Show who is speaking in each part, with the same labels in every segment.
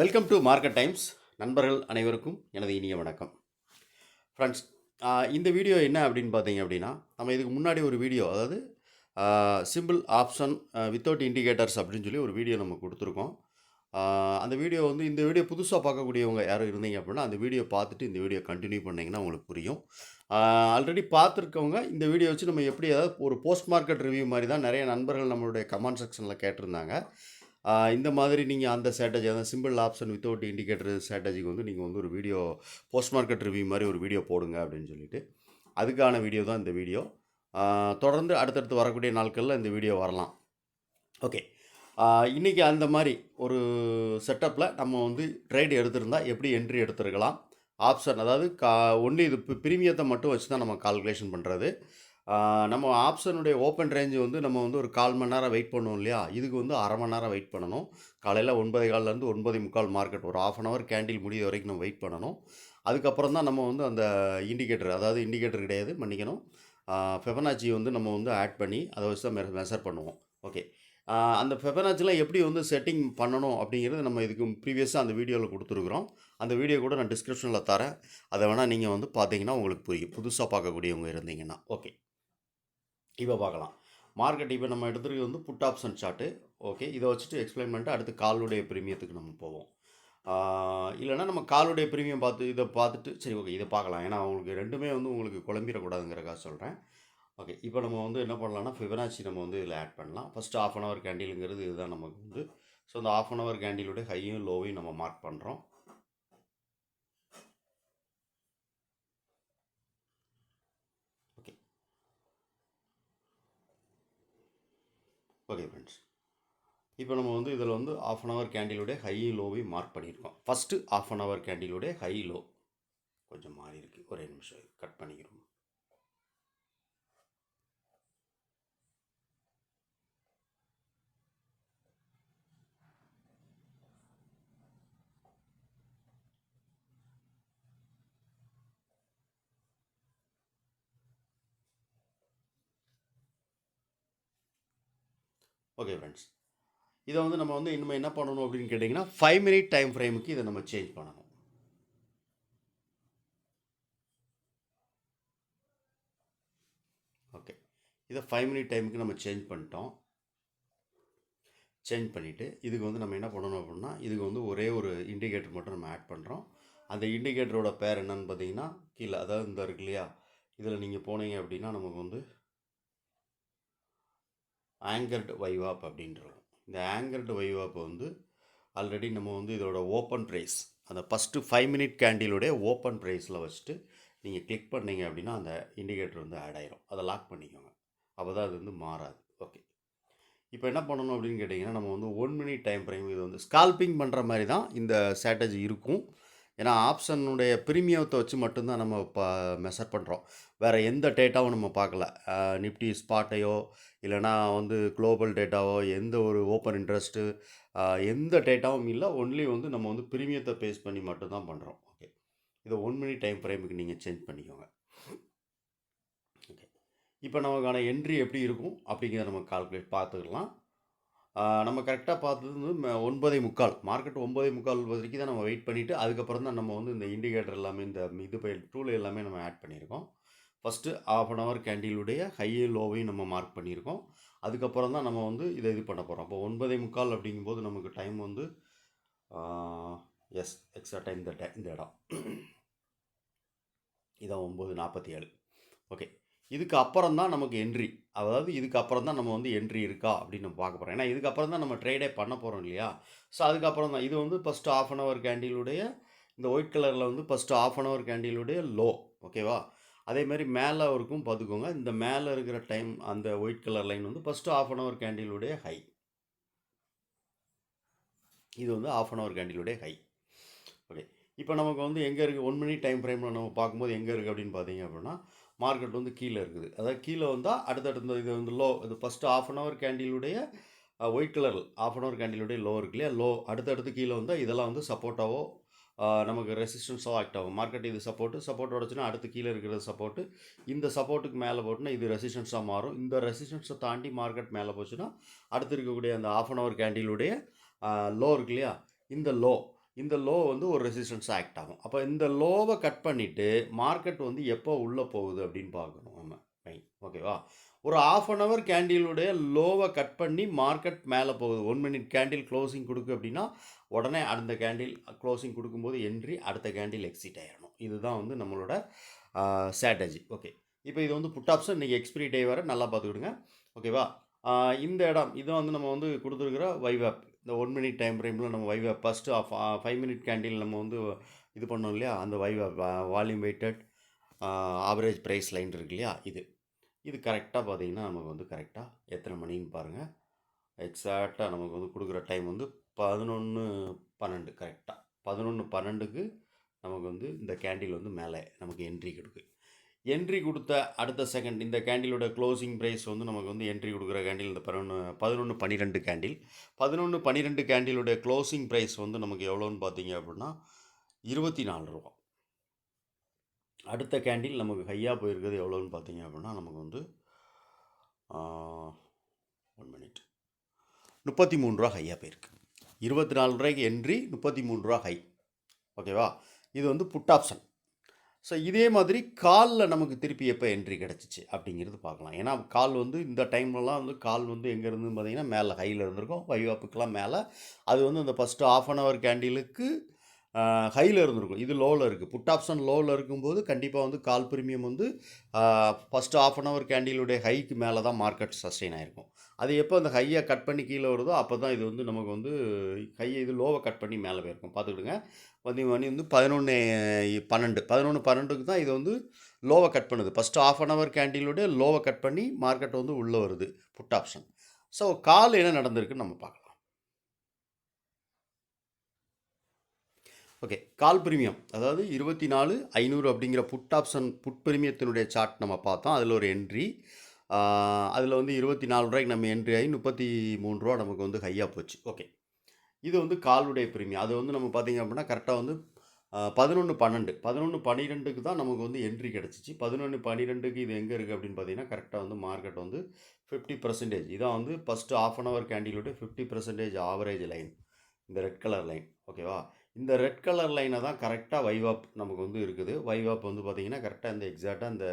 Speaker 1: Welcome to market times நண்பர்கள் அனைவருக்கும் எனது இனிய வணக்கம். ஃப்ரெண்ட்ஸ் இந்த வீடியோ என்ன அப்படின்னு பார்த்தீங்க அப்படின்னா நம்ம இதுக்கு முன்னாடி ஒரு வீடியோ அதாவது சிம்பிள் ஆப்ஷன் வித்தவுட் இண்டிகேட்டர்ஸ் அப்படின்னு சொல்லி ஒரு வீடியோ நம்ம கொடுத்துருக்கோம். அந்த வீடியோ வந்து இந்த வீடியோ புதுசாக பார்க்கக்கூடியவங்க யாரும் இருந்தீங்க அப்படின்னா அந்த வீடியோ பார்த்துட்டு இந்த வீடியோ கண்டினியூ பண்ணிங்கன்னா உங்களுக்கு புரியும். ஆல்ரெடி பார்த்துருக்கவங்க இந்த வீடியோ வச்சு நம்ம எப்படி அதாவது ஒரு போஸ்ட் மார்க்கெட் ரிவ்யூ மாதிரி தான் நிறைய நண்பர்கள் நம்மளுடைய கமெண்ட் செக்ஷனில் கேட்டிருந்தாங்க. இந்த மாதிரி நீங்கள் அந்த ஸ்ட்ராட்டஜி அந்த சிம்பிள் ஆப்ஷன் வித்தவுட் இண்டிகேட்டர் ஸ்ட்ராட்டஜிக்கு வந்து நீங்கள் வந்து ஒரு வீடியோ போஸ்ட் மார்க்கெட் ரிவ்யூ மாதிரி ஒரு வீடியோ போடுங்க அப்படின்னு சொல்லிட்டு அதுக்கான வீடியோ தான் இந்த வீடியோ தொடர்ந்து அடுத்தடுத்து வரக்கூடிய நாட்களில் இந்த வீடியோ வரலாம். ஓகே இன்றைக்கி அந்த மாதிரி ஒரு செட்டப்பில் நம்ம வந்து ட்ரேட் எடுத்திருந்தால் எப்படி என்ட்ரி எடுத்துருக்கலாம்? ஆப்ஷன் அதாவது கா ஒன்லி இது ப்ரீமியத்தை மட்டும் வச்சு தான் நம்ம கால்குலேஷன் பண்ணுறது நம்ம ஆப்ஷனுடைய ஓப்பன் ரேஞ்சு வந்து நம்ம வந்து ஒரு கால் மணி நேரம் வெயிட் பண்ணுவோம் இல்லையா? இதுக்கு வந்து அரை மணி நேரம் வெயிட் பண்ணணும். காலையில் ஒன்பதே காலிலேருந்து ஒன்பதே முக்கால் மார்க்கெட் ஒரு ஆஃப் அன் ஹவர் கேண்டில் முடிய வரைக்கும் நம்ம வெயிட் பண்ணணும். அதுக்கப்புறம் தான் நம்ம வந்து அந்த இண்டிகேட்டர் அதாவது இண்டிகேட்டர் கிடையாது மன்னிக்கணும். ஃபெபனாச்சி வந்து நம்ம வந்து ஆட் பண்ணி அதை வச்சு தான் மெஷர் பண்ணுவோம். ஓகே அந்த ஃபெபனாச்சிலாம் எப்படி வந்து செட்டிங் பண்ணணும் அப்படிங்கிறது நம்ம இதுக்கு ப்ரீவியஸாக அந்த வீடியோவில் கொடுத்துருக்குறோம். அந்த வீடியோ கூட நான் டிஸ்கிரிப்ஷனில் தரேன். அதை வேணால் நீங்கள் வந்து பார்த்தீங்கன்னா உங்களுக்கு புரியும். புதுசாக பார்க்கக்கூடியவங்க இருந்தீங்கன்னா. ஓகே இப்போ பார்க்கலாம். மார்க்கெட் இப்போ நம்ம எடுத்துருக்கு வந்து புட் ஆப்ஷன் சார்ட்டு ஓகே இதை வச்சுட்டு எக்ஸ்பிளைன் பண்ணிட்டு அடுத்து காலுடைய ப்ரீமியத்துக்கு நம்ம போவோம். இல்லைனா இல்லைன்னா நம்ம காலுடைய ப்ரீமியம் பார்த்து இதை பார்த்துட்டு சரி ஓகே இதை பார்க்கலாம். ஏன்னா உங்களுக்கு ரெண்டுமே வந்து உங்களுக்கு குழம்பிடக்கூடாதுங்கிறக்காக சொல்கிறேன் ஓகே இப்போ நம்ம வந்து என்ன பண்ணலாம்னா ஃபிபனாச்சி நம்ம வந்து இதில் ஆட் பண்ணலாம். ஃபஸ்ட்டு ஆஃப் அன் ஹவர் கேண்டிலுங்கிறது இதுதான் நமக்கு வந்து. ஸோ அந்த ஆஃப் அன் ஹவர் கேண்டிலுடைய ஹையும் லோவையும் நம்ம மார்க் பண்ணுறோம் ஓகே ஃப்ரெண்ட்ஸ் இப்போ நம்ம வந்து இதில் வந்து ஆஃப் அன் ஹவர் கேண்டிலுடைய ஹை லோவையும் மார்க் பண்ணியிருக்கோம். ஃபஸ்ட்டு ஆஃப் அன் ஹவர் கேண்டிலுடைய ஹை லோ கொஞ்சம் மாறி இருக்குது ஒரே நிமிஷம் கட் பண்ணிக்கிறோம். ஓகே ஃப்ரெண்ட்ஸ் இதை வந்து நம்ம வந்து இனிமேல் என்ன பண்ணணும் அப்படின்னு கேட்டிங்கன்னா ஃபைவ் மினிட் டைம் ஃப்ரேமுக்கு இதை நம்ம சேஞ்ச் பண்ணணும். ஓகே இதை ஃபைவ் மினிட் டைமுக்கு நம்ம சேஞ்ச் பண்ணிட்டோம். சேஞ்ச் பண்ணிவிட்டு இதுக்கு வந்து நம்ம என்ன பண்ணணும் அப்படின்னா இதுக்கு வந்து ஒரே ஒரு இண்டிகேட்டர் மட்டும் நம்ம ஆட் பண்ணுறோம் அந்த இண்டிகேட்டரோட பேர் என்னன்னு பார்த்தீங்கன்னா கீழே அதாவது இந்த இருக்கு இல்லையா? இதில் நீங்கள் போனீங்க அப்படின்னா நமக்கு வந்து ஆங்கர்டு வைவாப் அப்படின்றோம் இந்த ஆங்கர்டு வைவாப் வந்து ஆல்ரெடி நம்ம வந்து இதோட ஓப்பன் ப்ரைஸ் அந்த ஃபஸ்ட்டு ஃபைவ் மினிட் கேண்டிலுடைய ஓப்பன் ப்ரைஸில் வச்சுட்டு நீங்கள் கிளிக் பண்ணீங்க அப்படின்னா அந்த இண்டிகேட்டர் வந்து ஆட் ஆயிரும். அதை லாக் பண்ணிக்கோங்க. அப்போ தான் அது வந்து மாறாது. ஓகே இப்போ என்ன பண்ணணும் அப்படின்னு கேட்டிங்கன்னா நம்ம வந்து ஒன் மினிட் டைம் ஃப்ரேம் இது வந்து ஸ்கால்பிங் பண்ணுற மாதிரி தான் இந்த ஸ்ட்ராட்டஜி இருக்கும். ஏன்னா ஆப்ஷனுடைய ப்ரீமியத்தை வச்சு மட்டும்தான் நம்ம இப்போ மெஷர் பண்ணுறோம் வேறு எந்த டேட்டாவும் நம்ம பார்க்கல. நிஃப்டி ஸ்பாட்டையோ இல்லைனா வந்து குளோபல் டேட்டாவோ எந்த ஒரு ஓப்பன் இன்ட்ரெஸ்ட்டு எந்த டேட்டாவும் இல்லை. ஒன்லி வந்து நம்ம வந்து ப்ரீமியத்தை பேஸ் பண்ணி மட்டும்தான் பண்ணுறோம் ஓகே. இதை ஒன் மினிட் டைம் ஃப்ரேமுக்கு நீங்கள் சேஞ்ச் பண்ணிக்கோங்க. ஓகே. இப்போ நமக்கான என்ட்ரி எப்படி இருக்கும்? அப்படிங்கிறத நம்ம கால்குலேட் பார்த்துக்கலாம். நம்ம கரெக்டாக பார்த்தது வந்து ஒன்பதே முக்கால். மார்க்கெட் ஒன்பதே முக்கால் வரைக்கும் தான் நம்ம வெயிட் பண்ணிவிட்டு அதுக்கப்புறம் தான் நம்ம வந்து இந்த இண்டிகேட்டர் எல்லாமே இந்த இது பை டூல் எல்லாமே நம்ம ஆட் பண்ணியிருக்கோம். ஃபஸ்ட்டு ஆஃப் அன் ஹவர் கேண்டிலுடைய ஹையே லோவையும் நம்ம மார்க் பண்ணியிருக்கோம். அதுக்கப்புறம் தான் நம்ம வந்து இதை இது பண்ண போகிறோம் அப்போ ஒன்பதே முக்கால் அப்படிங்கும்போது நமக்கு டைம் வந்து எஸ் எக்ஸ்ட்ரா டைம் இந்த ti- இந்த இடம். இதான் ஒம்பது நாற்பத்தி ஏழு. ஓகே இதுக்கு அப்புறம் தான் நமக்கு என்ட்ரி அதாவது இதுக்கு அப்புறம் தான் நம்ம வந்து என்ட்ரி இருக்கா அப்படின்னு நம்ம பார்க்க போகிறோம் ஏன்னா இதுக்கப்புறம் தான் நம்ம ட்ரேடே பண்ண போகிறோம் இல்லையா? ஸோ அதுக்கப்புறம் தான். இது வந்து ஃபஸ்ட்டு ஆஃப் அன் ஹவர் கேண்டிலுடைய இந்த ஒயிட் கலரில் வந்து ஃபஸ்ட்டு ஆஃப் அன் ஹவர் கேண்டிலுடைய லோ ஓகேவா அதே மாதிரி மேலே இருக்கும் பார்த்துக்கோங்க இந்த மேலே இருக்கிற டைம் அந்த ஒயிட் கலர் லைன் வந்து ஃபஸ்ட்டு ஆஃப் அன் ஹவர் கேண்டிலுடைய ஹை இது வந்து ஆஃப் அன் ஹவர் கேண்டிலுடைய ஹை ஓகே இப்போ நமக்கு வந்து எங்கே இருக்குது ஒன் மினிட் டைம் ஃப்ரேமில் நம்ம பார்க்கும்போது எங்கே இருக்குது அப்படின்னு பார்த்தீங்க அப்படின்னா மார்க்கெட் வந்து கீழே இருக்குது. அதாவது கீழே வந்தால் அடுத்தடுத்த இது வந்து லோ இது first of an hour கேண்டிலுடைய white colour half an hour கேண்டிலுடைய low இருக்கு இல்லையா? லோ அடுத்தடுத்து கீழே வந்தால் இதெல்லாம் வந்து சப்போர்ட்டாவோ நமக்கு ரெசிஸ்டன்ஸாக ஆக்ட் ஆகும் மார்க்கெட் இது சப்போர்ட்டு சப்போர்ட் உடச்சுன்னா அடுத்து கீழே இருக்கிறது சப்போர்ட்டு இந்த சப்போர்ட்டுக்கு மேலே போட்டுனா இது ரெசிஸ்டன்ஸாக மாறும். இந்த ரெசிஸ்டன்ஸை தாண்டி மார்க்கெட் மேலே போச்சுன்னா அடுத்து இருக்கக்கூடிய அந்த ஆஃப் அன் ஹவர் கேண்டிலுடைய லோ இருக்கு இல்லையா? இந்த லோ இந்த லோ வந்து ஒரு ரெசிஸ்டன்ஸ் ஆக்ட் ஆகும். அப்போ இந்த லோவை கட் பண்ணிவிட்டு மார்க்கெட் வந்து எப்போ உள்ளே போகுது அப்படின்னு பார்க்கணும் நம்ம. ரைட் ஓகேவா ஒரு ஆஃப் அன் ஹவர் கேண்டிலுடைய லோவை கட் பண்ணி மார்க்கெட் மேலே போகுது. ஒன் மினிட் கேண்டில் க்ளோசிங் கொடுக்கு அப்படின்னா உடனே அந்த கேண்டில் க்ளோசிங் கொடுக்கும்போது என்ட்ரி அடுத்த கேண்டில் எக்ஸிட் ஆகிடணும் இதுதான் வந்து நம்மளோட ஸ்ட்ராட்டஜி ஓகே இப்போ இது வந்து புட் ஆப்ஷன் இன்றைக்கி எக்ஸ்பிரி டே வர நல்லா பார்த்துக்கிடுங்க. ஓகேவா இந்த இடம் இதை வந்து நம்ம வந்து கொடுத்துருக்குற வைவேப் இந்த ஒன் மினிட் டைம் ஃப்ரேமில் நம்ம வைவா first of five minute candle நம்ம வந்து இது பண்ணோம் இல்லையா? அந்த வைவா volume weighted average price line இருக்கு இல்லையா? இது. இது கரெக்டாக பார்த்தீங்கன்னா நமக்கு வந்து கரெக்டாக எத்தனை மணின்னு பாருங்கள் எக்ஸாக்டாக நமக்கு வந்து கொடுக்குற டைம் வந்து பதினொன்று பன்னெண்டு கரெக்டாக பதினொன்று பன்னெண்டுக்கு நமக்கு வந்து இந்த கேண்டில் வந்து மேலே நமக்கு என்ட்ரி கொடுக்கு. என்ட்ரி கொடுத்த அடுத்த செகண்ட் இந்த கேண்டிலோட க்ளோசிங் ப்ரைஸ் வந்து நமக்கு வந்து என்ட்ரி கொடுக்குற கேண்டில் இந்த பதினொன்று பதினொன்று பன்னிரெண்டு கேண்டில் பதினொன்று பன்னிரெண்டு கேண்டிலோட க்ளோசிங் ப்ரைஸ் வந்து நமக்கு எவ்வளோன்னு பார்த்தீங்க அப்படின்னா இருபத்தி நாலு ரூபா. அடுத்த கேண்டில் நமக்கு ஹையாக போயிருக்கிறது எவ்வளோன்னு பார்த்தீங்க அப்படின்னா நமக்கு வந்து ஒன் மினிட் முப்பத்தி மூணு ரூபா ஹையாக போயிருக்கு. இருபத்தி நாலு ரூபாய்க்கு என்ட்ரி முப்பத்தி மூணு ரூபா ஹை ஓகேவா இது வந்து புட் ஆப்ஷன் ஸோ இதே மாதிரி காலில் நமக்கு திருப்பி எப்போ என்ட்ரி கிடச்சிச்சு அப்படிங்கிறது பார்க்கலாம். ஏன்னா கால் வந்து இந்த டைம்லலாம் வந்து கால் வந்து எங்கே இருந்து பார்த்தீங்கன்னா மேலே ஹையில் இருந்திருக்கும். வைவாப்புக்கெலாம் மேலே. அது வந்து இந்த ஃபஸ்ட்டு ஆஃப் அன் ஹவர் கேண்டிலுக்கு ஹையில் இருந்திருக்கும். இது லோவில் இருக்குது புட் ஆப்ஷன் லோவில் இருக்கும்போது கண்டிப்பாக வந்து கால் ப்ரீமியம் வந்து ஃபஸ்ட்டு ஆஃப் அன் ஹவர் கேண்டிலுடைய ஹைக்கு மேலே தான் மார்க்கெட் சஸ்டெயின் ஆகிருக்கும் அது எப்போ அந்த ஹையை கட் பண்ணி கீழே வருதோ அப்போ தான் இது வந்து நமக்கு வந்து ஹையை இது லோவை கட் பண்ணி மேலே போயிருக்கும். பார்த்துக்கிடுங்க. வந்து மணி வந்து பதினொன்று பன்னெண்டு. பதினொன்று பன்னெண்டுக்கு தான் இது வந்து லோவை கட் பண்ணுது. ஃபஸ்ட்டு ஆஃப் அன் ஹவர் கேண்டிலுடைய லோவை கட் பண்ணி மார்க்கெட் வந்து உள்ளே வருது. புட் ஆப்ஷன் ஸோ கால் என்ன நடந்திருக்குன்னு நம்ம பார்க்கலாம். Okay call premium. அதாவது இருபத்தி நாலு ஐநூறு அப்படிங்கிற புட் ஆப்ஷன் புட் பிரீமியத்தினுடைய சார்ட் நம்ம பார்த்தோம். அதில் ஒரு என்ட்ரி அதில் வந்து இருபத்தி நாலு ரூபாய்க்கு நம்ம என்ட்ரி ஆகி முப்பத்தி மூணு ரூபா நமக்கு வந்து ஹையாக போச்சு. ஓகே இது வந்து காலுடைய பிரீமியம். அது வந்து நம்ம பார்த்தீங்க அப்படின்னா கரெக்டாக வந்து பதினொன்று பன்னெண்டு. பதினொன்று பன்னிரெண்டுக்கு தான் நமக்கு வந்து என்ட்ரி கிடச்சிச்சு. பதினொன்று பன்னிரெண்டுக்கு இது எங்கே இருக்குது அப்படின்னு பார்த்தீங்கன்னா கரெக்டாக வந்து மார்க்கெட் வந்து ஃபிஃப்டி பர்சன்டேஜ் இதான் வந்து ஃபஸ்ட்டு ஆஃப் அன் ஹவர் கேண்டிலுடைய ஃபிஃப்டி பர்சன்டேஜ் ஆவரேஜ் லைன் இந்த ரெட் கலர் லைன் ஓகேவா இந்த ரெட் கலர் லைனை தான் கரெக்டாக வைவாப் நமக்கு வந்து இருக்குது. வைவாப் வந்து பார்த்திங்கன்னா கரெக்டாக இந்த எக்ஸாக்டாக அந்த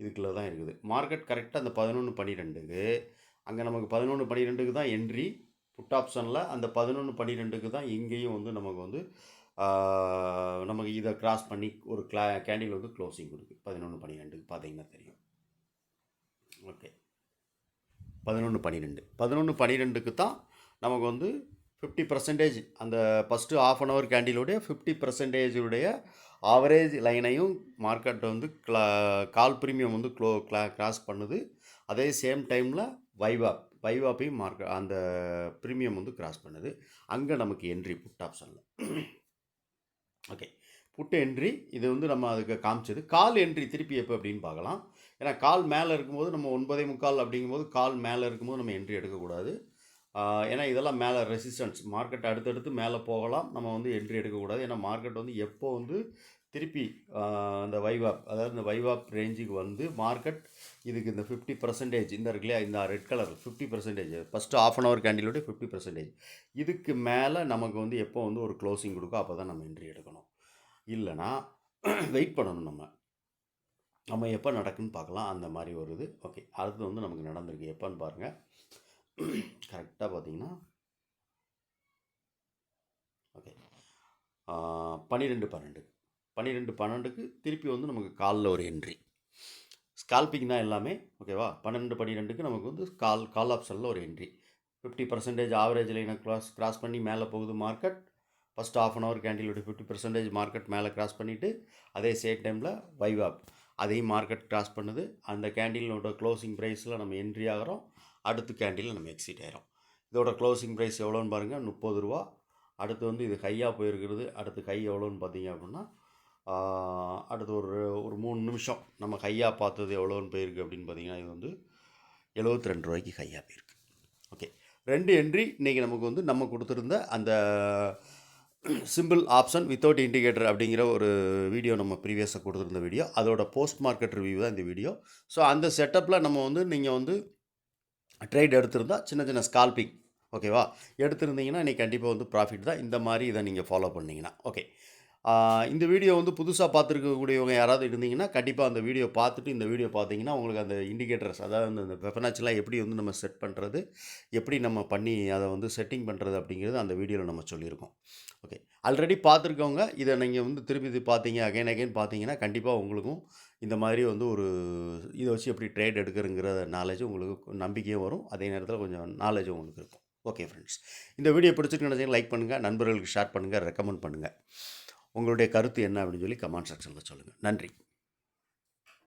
Speaker 1: இதுக்குள்ளே தான் இருக்குது. மார்க்கெட் கரெக்டாக அந்த பதினொன்று பன்னிரெண்டுக்கு அங்கே நமக்கு பதினொன்று பன்னிரெண்டுக்கு தான் என்ட்ரி புட் ஆப்ஷனில் அந்த பதினொன்று பன்னிரெண்டுக்கு தான் இங்கேயும் வந்து நமக்கு வந்து நமக்கு இதை கிராஸ் பண்ணி ஒரு கிளா கேண்டில் வந்து க்ளோசிங் கொடுக்கு. பதினொன்று பன்னிரெண்டுக்கு பார்த்தீங்கன்னா தெரியும். ஓகே பதினொன்று பன்னிரெண்டு. பதினொன்று பன்னிரெண்டுக்கு தான் நமக்கு வந்து ஃபிஃப்டி பர்சன்டேஜ் அந்த ஃபஸ்ட்டு ஆஃப் அன் ஹவர் கேண்டிலுடைய ஃபிஃப்டி பர்சன்டேஜுடைய ஆவரேஜ் லைனையும் மார்க்கெட் வந்து க்ளா கால் ப்ரீமியம் வந்து க்ளோ கிளா கிராஸ் பண்ணுது. அதே சேம் டைமில் வைவாப் வைவாப்பையும் மார்க்கெட் அந்த ப்ரீமியம் வந்து கிராஸ் பண்ணுது. அங்கே நமக்கு என்ட்ரி புட் ஆப்ஷனில் ஓகே புட் என்ட்ரி இது வந்து நம்ம அதுக்கு காமிச்சது. கால் என்ட்ரி திருப்பி எப்போ அப்படின்னு பார்க்கலாம். ஏன்னா கால் மேலே இருக்கும்போது நம்ம ஒன்பதே முக்கால் அப்படிங்கும்போது கால் மேலே இருக்கும்போது நம்ம என்ட்ரி எடுக்கக்கூடாது. ஏன்னா இதெல்லாம் மேலே ரெசிஸ்டன்ஸ் மார்க்கெட் அடுத்தடுத்து மேலே போகலாம். நம்ம வந்து என்ட்ரி எடுக்கக்கூடாது. ஏன்னா மார்க்கெட் வந்து எப்போ வந்து திருப்பி அந்த வைவாப் அதாவது இந்த வைவாப் ரேஞ்சுக்கு வந்து மார்க்கெட் இதுக்கு இந்த ஃபிஃப்டி பர்சன்டேஜ் இந்த இருக்குல்லையா இந்த red colour fifty percentage first half an hour கேண்டிலோட fifty percentage இதுக்கு மேலே நமக்கு வந்து எப்போ வந்து ஒரு க்ளோசிங் கொடுக்கும் அப்போ தான் நம்ம என்ட்ரி எடுக்கணும். இல்லைனா வெயிட் பண்ணணும் நம்ம. நம்ம எப்போ நடக்குன்னு பார்க்கலாம். அந்த மாதிரி ஒரு இது. ஓகே அடுத்து வந்து நமக்கு நடந்திருக்கு. எப்போன்னு பாருங்கள் கரெக்டாக பார்த்தீங்கன்னா ஓகே பன்னிரெண்டு பன்னெண்டு. பன்னிரெண்டு பன்னெண்டுக்கு திருப்பி வந்து நமக்கு காலில் ஒரு என்ட்ரி ஸ்கால்பிங் தான் எல்லாமே ஓகேவா பன்னெண்டு பன்னிரெண்டுக்கு நமக்கு வந்து கால் கால் ஆப்ஷனில் ஒரு என்ட்ரி ஃபிஃப்டி பர்சன்டேஜ் ஆவரேஜ் எனக்கு க்ராஸ் க்ராஸ் பண்ணி மேலே போகுது market first half an hour கேண்டிலோட fifty percentage market மேலே க்ராஸ் பண்ணிவிட்டு அதே சேம் டைமில் வைவாப் அதையும் மார்க்கெட் கிராஸ் பண்ணுது. அந்த கேண்டிலோட க்ளோசிங் ப்ரைஸில் நம்ம என்ட்ரி ஆகிறோம். அடுத்த கேண்டில் நம்ம எக்ஸிட் ஆயிரும். இதோட க்ளோசிங் ப்ரைஸ் எவ்வளோன்னு பாருங்கள் முப்பது ரூபா. அடுத்து வந்து இது ஹையாக போயிருக்கிறது. அடுத்து ஹை எவ்வளோன்னு பார்த்தீங்க அப்படின்னா அடுத்து ஒரு ஒரு மூணு நிமிஷம் நம்ம ஹையாக பார்த்தது எவ்வளோன்னு போயிருக்கு அப்படின்னு பார்த்தீங்கன்னா இது வந்து எழுபத்தி ரெண்டு ரூபாய்க்கு ஹையாக போயிருக்கு. ஓகே ரெண்டு என்ட்ரி இன்றைக்கி நமக்கு வந்து நம்ம கொடுத்துருந்த அந்த சிம்பிள் ஆப்ஷன் வித்தவுட் இண்டிகேட்டர் அப்படிங்கிற ஒரு வீடியோ நம்ம ப்ரீவியஸாக கொடுத்துருந்த வீடியோ அதோட போஸ்ட் மார்க்கெட் ரிவ்யூ தான் இந்த வீடியோ ஸோ அந்த செட்டப்பில் நம்ம வந்து நீங்கள் வந்து ட்ரேட் எடுத்திருந்தால் சின்ன சின்ன ஸ்கால்பிங் ஓகேவா எடுத்திருந்தீங்கன்னா இன்றைக்கி கண்டிப்பாக வந்து ப்ராஃபிட் தான். இந்த மாதிரி இதை நீங்கள் ஃபாலோ பண்ணிங்கன்னா ஓகே இந்த வீடியோ வந்து புதுசாக பார்த்துருக்கக்கூடியவங்க யாராவது இருந்தீங்கன்னா கண்டிப்பாக அந்த வீடியோ பார்த்துட்டு இந்த வீடியோ பார்த்தீங்கன்னா உங்களுக்கு அந்த இண்டிகேட்டர்ஸ் அதாவது அந்த அந்த வெப்பனாச்செலாம் எப்படி வந்து நம்ம செட் பண்ணுறது எப்படி நம்ம பண்ணி அதை வந்து செட்டிங் பண்ணுறது அப்படிங்கிறது அந்த வீடியோவில் நம்ம சொல்லியிருக்கோம். ஓகே ஆல்ரெடி பார்த்துருக்கவங்க இதை நீங்கள் வந்து திருப்பி இது பார்த்தீங்க அகைன் அகைன் பார்த்தீங்கன்னா கண்டிப்பாக உங்களுக்கும் இந்த மாதிரி வந்து ஒரு இதை வச்சு எப்படி ட்ரேட் எடுக்கிறங்கிற நாலேஜ் உங்களுக்கு நம்பிக்கையும் வரும். அதே நேரத்தில் கொஞ்சம் நாலேஜும் உங்களுக்கு இருக்கும். ஓகே ஃப்ரெண்ட்ஸ் இந்த வீடியோ பிடிச்சிருக்கு நினச்சிங்க லைக் பண்ணுங்கள் நண்பர்களுக்கு ஷேர் பண்ணுங்கள் ரெக்கமெண்ட் பண்ணுங்கள் உங்களுடைய கருத்து என்ன அப்படின்னு சொல்லி கமெண்ட் செக்ஷனில் சொல்லுங்கள் நன்றி.